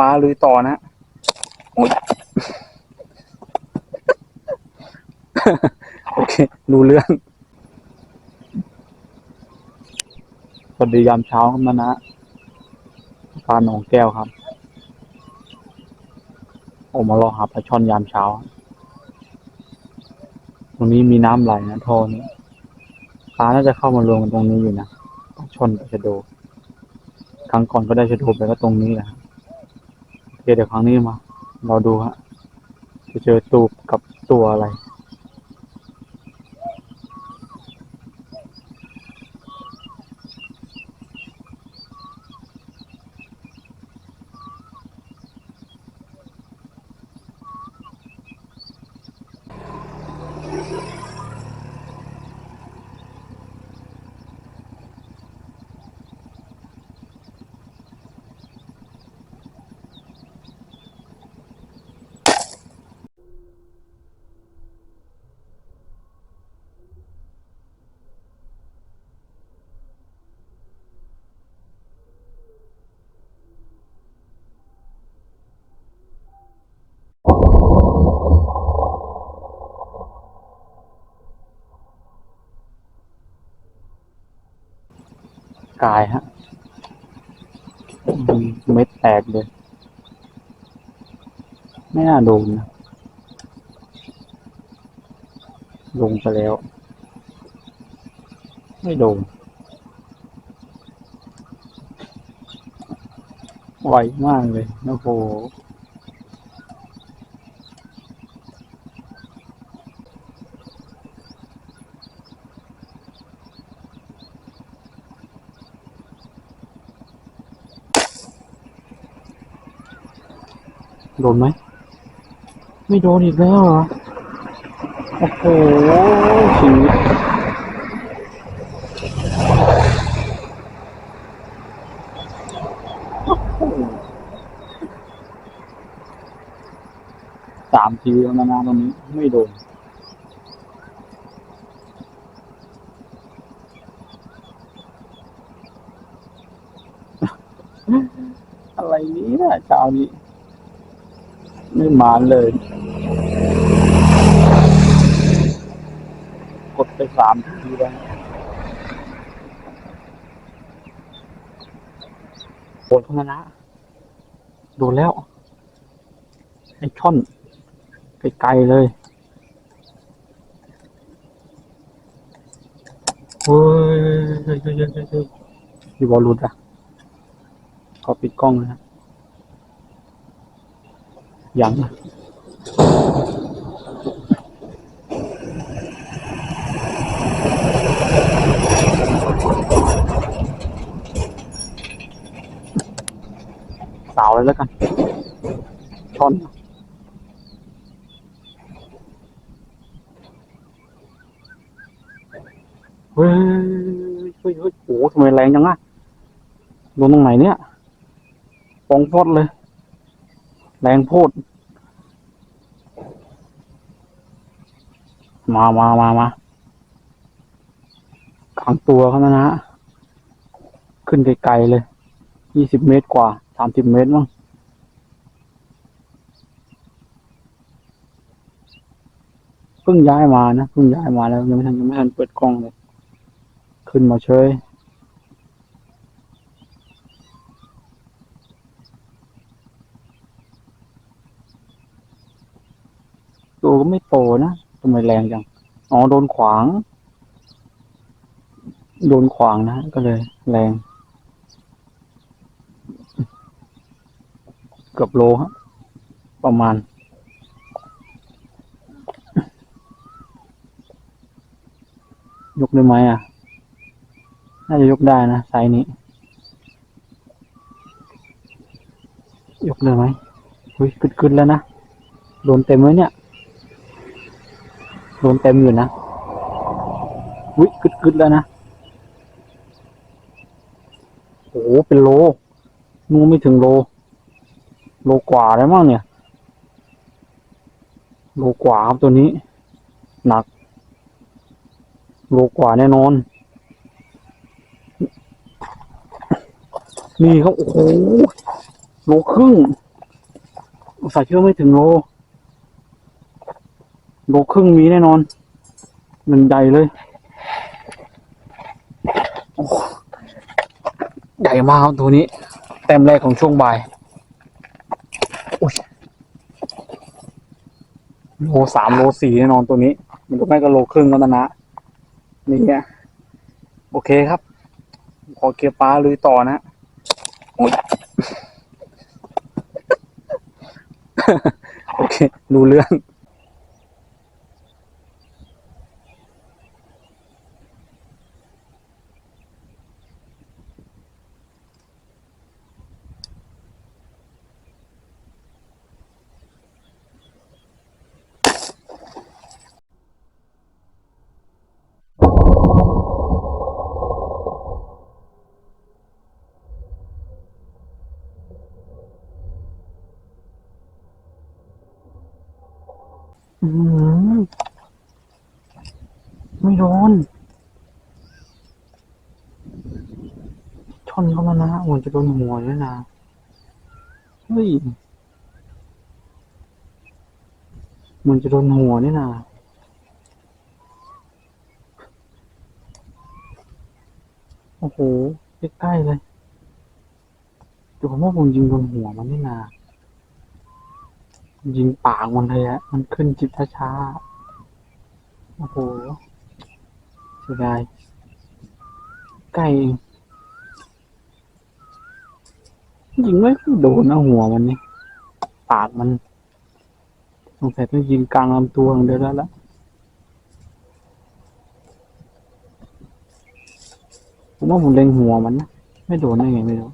ปลาลุยต่อนะอุ๊ยโอเค รู้เรื่องสวัสดียามเช้าครับนะนะปลาหนองแก้วครับออกมารอหาปลาช่อนยามเช้า ตรงนี้มีน้ำไหลนะท่อนี้ปลาน่าจะเข้ามารวมกันตรงนี้อยู่นะปลาช่อนปลาชะโด ครั้งก่อนก็ได้ชะโดไปก็ตรงนี้แหละครับโอ เดี๋ยวครั้งนี้มา เราดูฮะจะเจอตูบกับตัวอะไร กายฮะเม็ดแตกเลย ไม่น่าโดนนะลงไปแล้ว ไม่โดนไวมากเลยโอ้โห นไหม ไม่โดนอีกแล้วเหรอ โอ้โหชีวิตสามทีแล้วนะนตรงนี้ ไม่โดนอะไรนี้เช้านี้ ไม่มาเลย กดไปสามทีแล้วโดนเข้ามานะ โดนแล้ว ไอ้ช่อนไกลๆเลยเฮ้ยเฮ้ยเฮ้ยเฮ้ยเฮ้ยเฮ้ยพี่บอลลุดอะขอปิดกล้องนะ ยังนะสาวเลยแล้วกันช่อนเฮ้ยเแรงพอดเลยแรงโพดมามามามาขังตัวเขานะนะขึ้นไกลๆเลย ยี่สิบเมตรกว่า สามสิบเมตรมั้งเพิ่งย้ายมานะ เพิ่งย้ายมาแล้ว ยังไม่ทันยังไม่ทันเปิดกล้องเลย ขึ้นมาเฉย ตัวก็ไม่โตนะทำไมแรงจัง อ๋อ โดนขวาง โดนขวางนะ ก็เลยแรง เกือบโลฮะ ประมาณ ยกได้ไหมอะ น่าจะยกได้นะไซส์นี้ ยกได้ไหมเฮ้ยขึ้นๆแล้วนะ โดนเต็มเลยเนี่ย โดนเต็มอยู่นะวิกึดกึดๆแล้วนะโอ้โหเป็นโลนูไม่ถึงโล โลกว่าแล้วมั้งเนี่ย โลกว่าครับตัวนี้ หนัก โลกว่าแน่นอน นี่ครับโอ้โหโลครึ่งอุตส่าห์คิดว่าไม่ถึงโล โลครึ่งมีแน่นอนมันใหญ่เลยโอ้โหใหญ่มากครับตัวนี้ แต้มแรกของช่วงบ่ายอุ๊ยโลสามโลสี่แน่นอนตัวนี้ มันก็ไม่ก็โลครึ่งแล้วนะนะนี่ฮะโอเคครับ ขอเกียร์ปลาลุยต่อนะอุ๊ยโอเค รู้เรื่อง ไม่โดนชนเข้ามานะเหมือนจะโดนหัวด้วยนะ เฮ้ยเหมือนจะโดนหัวนี่นะโอ้โหใกล้ๆเลยแต่ผมว่าผมยิงโดนหัวมันนี่นา ยิงปากมันเลยอะมันขึ้นจิตช้าๆ โอ้โหเสียดายใกล้ยิงไม่โดนนะหัวมันนี่ปากมัน สงสัยต้องยิงกลางลำตัวอย่างเดียวแล้วละผมว่าผมเล็งหัวมันนะ ไม่โดนได้ไงไม่รู้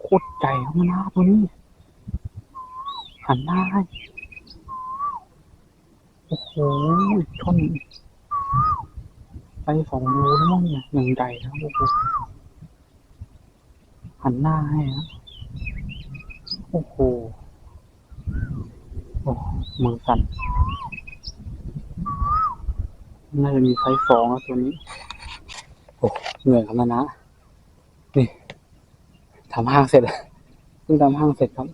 โคตรใหญ่ของมันนะตัวนี้ หันหน้าให้โอ้โหชนไปสองโลแล้วมั้งเนี่ยอย่งใหญ่นะโอ้โหหันหน้าให้นะโอ้โหโอ้มือสั่นน่าจะมีไซส์สองแล้วตัวนี้ โอ้เหนื่อยครับนนะ นี่ทำห้างเสร็จแล้วเพิ่งทำห้างเสร็จครับ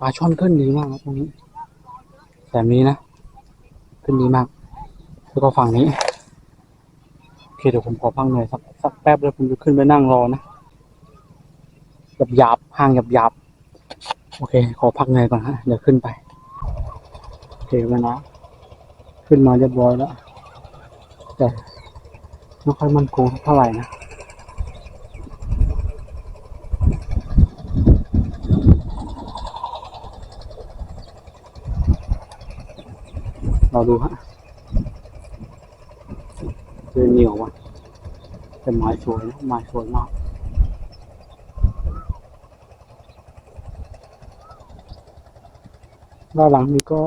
ปลาช่อนขึ้นดีมากครับตรงนี้แบบนี้นะขึ้นดีมากแล้วก็ฝั่งนี้โอเคเดี๋ยวผมขอพักเหนื่อยสักสักแป๊บแล้วผมจะขึ้นไปนั่งรอนะหยับหยาบห้างหยับหยาบโอเค ขอพักเหนื่อยก่อนฮะเดี๋ยวขึ้นไปโอเคมานะขึ้นมาเรียบร้อยแล้วแต่ไม่ค่อยมั่นคงเท่าไหร่นะ เราดูฮะเจอเหนียวว่ะแต่ไม้สวยนะไม้สวยมากด้านหลังนี้ก็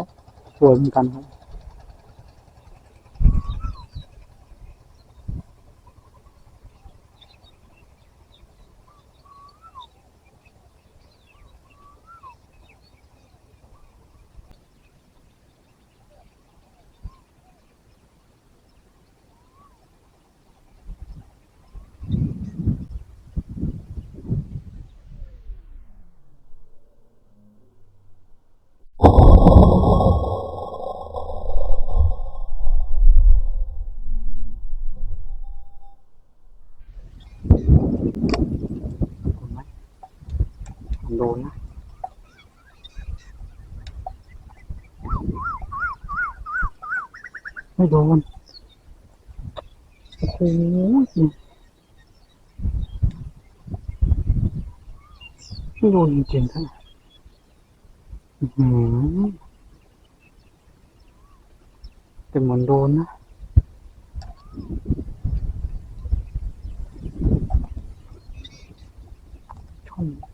สวยเหมือนกันครับ โดนไหม โดนนะไม่โดนโอ้โหไม่โดนจริงๆท่านอื้อหือแต่เหมือนโดนนะอื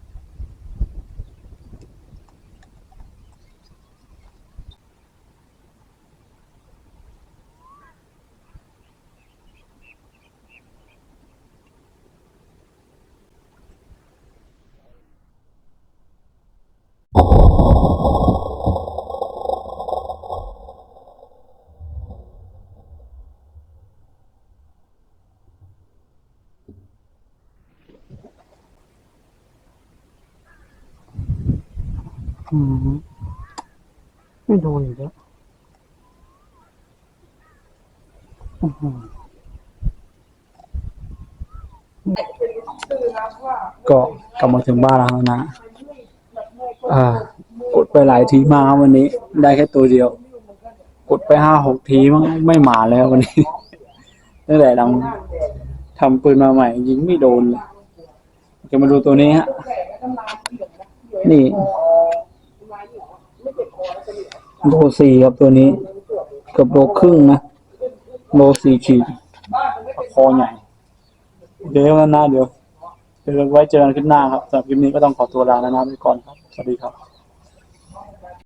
มไม่โดนอีกแล้วอื้อหือก็กลับมาถึงบ้านแล้วนะ อ่ากดไปหลายทีมากครับวันนี้ ได้แค่ตัวเดียว กดไปห้าหกทีมั้งไม่มาแล้ววันนี้ตั้งแต่ทำทำปืนมาใหม่ ยิงไม่โดนเลยจะมาดูตัวนี้ฮะ นี่ โลสี่ครับตัวนี้เกับโลครึ่งนะโลสี่ขีดคอใหญ่เดี๋ยววันหน้าเดี๋ยวเดี๋ยวไว้เจอกันคลิปหน้าครับสำหรับคลิปนี้ก็ต้องขอตัวลาแล้วนะไปก่อนครับ สวัสดีครับ